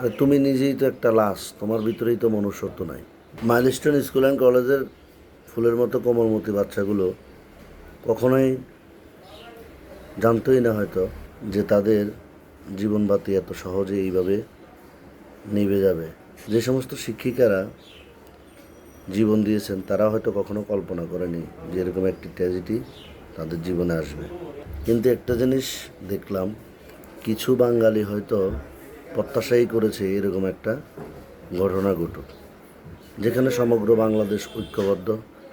আরে তুমি নিজেই তো একটা লাশ, তোমার ভিতরেই তো মনুষ্যত্ব নাই। মাইলস্টোন স্কুল অ্যান্ড কলেজের ফুলের মতো কোমলমতি বাচ্চাগুলো কখনোই জানতোই না হয়তো যে তাদের জীবনবাতি এত সহজে এইভাবে নিভে যাবে। যে সমস্ত শিক্ষিকারা জীবন দিয়েছেন, তারা হয়তো কখনো কল্পনা করেনি যে এরকম একটি ট্র্যাজেডি তাদের জীবনে আসবে। কিন্তু একটা জিনিস দেখলাম, কিছু বাঙালি হয়তো প্রত্যাশাই করেছে এরকম একটা ঘটনা ঘটুক। যেখানে সমগ্র বাংলাদেশ ঐক্যবদ্ধ,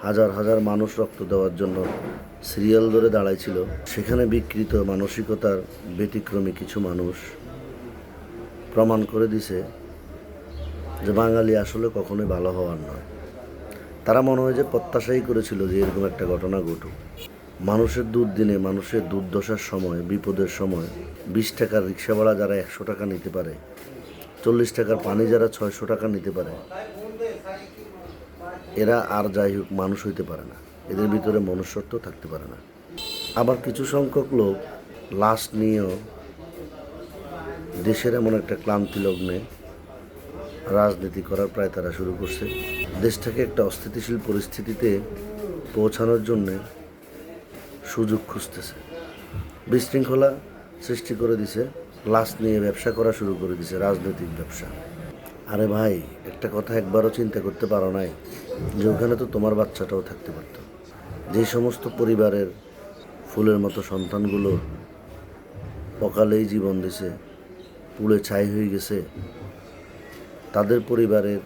হাজার হাজার মানুষ রক্ত দেওয়ার জন্য সিরিয়াল ধরে দাঁড়াইছিল, সেখানে বিকৃত মানসিকতার ব্যতিক্রমী কিছু মানুষ প্রমাণ করে দিছে যে বাঙালি আসলে কখনোই ভালো হওয়ার নয়। তারা মনে হয় যে প্রত্যাশাই করেছিল যে এরকম একটা ঘটনা ঘটুক। মানুষের দুর্দিনে মানুষের দুর্দশার সময়, বিপদের সময়, বিশ টাকার রিক্সা ভাড়া যারা একশো টাকা নিতে পারে, চল্লিশ টাকার পানি যারা ছয়শো টাকা নিতে পারে, এরা আর যাই হোক মানুষ হইতে পারে না। এদের ভিতরে মনুষ্যত্ব থাকতে পারে না। আবার কিছু সংখ্যক লোক লাশ নিয়েও দেশের এমন একটা ক্লান্তি লগ্নে রাজনীতি করার প্রায় তারা শুরু করছে। দেশটাকে একটা অস্থিতিশীল পরিস্থিতিতে পৌঁছানোর জন্যে সুযোগ খুঁজতেছে। বিশৃঙ্খলা সৃষ্টি করে দিছে, লাশ নিয়ে ব্যবসা করা শুরু করে দিছে, রাজনৈতিক ব্যবসা। আরে ভাই, একটা কথা একবারও চিন্তা করতে পারো নাই যে ওখানে তো তোমার বাচ্চাটাও থাকতে পারতো। যে সমস্ত পরিবারের ফুলের মতো সন্তানগুলো অকালেই জীবন দিছে, পুড়ে ছাই হয়ে গেছে, তাদের পরিবারের,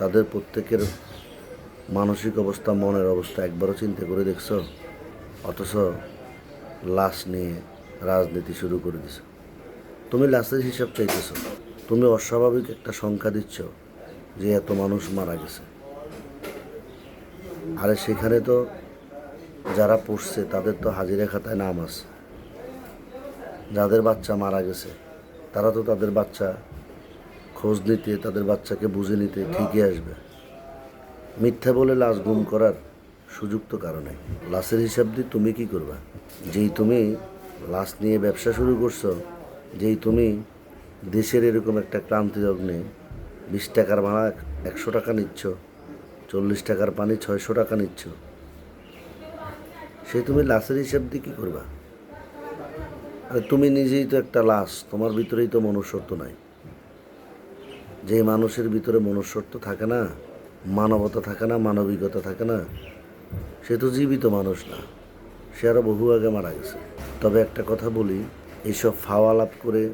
তাদের প্রত্যেকের মানসিক অবস্থা, মনের অবস্থা একবারও চিন্তা করে দেখছ? অথচ লাশ নিয়ে রাজনীতি শুরু করে দিছো। তুমি লাশের হিসাব চাইতেছো। তুমি অস্বাভাবিক একটা সংখ্যা দিচ্ছ যে এত মানুষ মারা গেছে। আরে সেখানে তো যারা পড়ছে, তাদের তো হাজিরা খাতায় নাম আছে। যাদের বাচ্চা মারা গেছে, তারা তো তাদের বাচ্চা খোঁজ নিতে, তাদের বাচ্চাকে বুঝে নিতে ঠিকই আসবে। মিথ্যা বলে লাশ গুম করার সুযোগ তো কারণে। লাশের হিসাব দিয়ে তুমি কি করবা? যেই তুমি লাশ নিয়ে ব্যবসা শুরু করছ, যেই তুমি দেশের এরকম একটা ক্রান্তি লগ্নে বিশ টাকার ভাড়া একশো টাকা নিচ্ছ, চল্লিশ টাকার পানি ছয়শো টাকা নিচ্ছ সে তুমি লাশের হিসাব দিয়ে কী করবা? আরে তুমি নিজেই তো একটা লাশ, তোমার ভিতরেই তো মনুষ্যত্ব নাই। যে মানুষের ভিতরে মনুষ্যত্ব থাকে না, মানবতা থাকে না, মানবিকতা থাকে না সে তো জীবিত মানুষ না। সে আরও বহু আগে মারা গেছে। তবে একটা কথা বলি এইসব ফাওয়া লাভ করে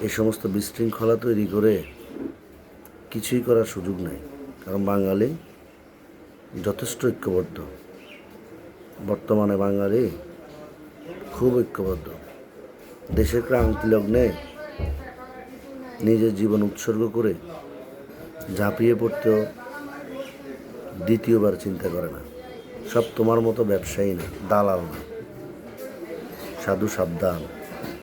এই সমস্ত বিশৃঙ্খলা তৈরি করে কিছুই করার সুযোগ নাই। কারণ বাঙালি যথেষ্ট ঐক্যবদ্ধ। বর্তমানে বাঙালি খুব ঐক্যবদ্ধ। দেশের ক্রান্তি লগ্নে নিজের জীবন উৎসর্গ করে ঝাঁপিয়ে পড়তেও দ্বিতীয়বার চিন্তা করে না। সব তোমার মতো ব্যবসায়ী না দালাল না। সাধু সাবধান।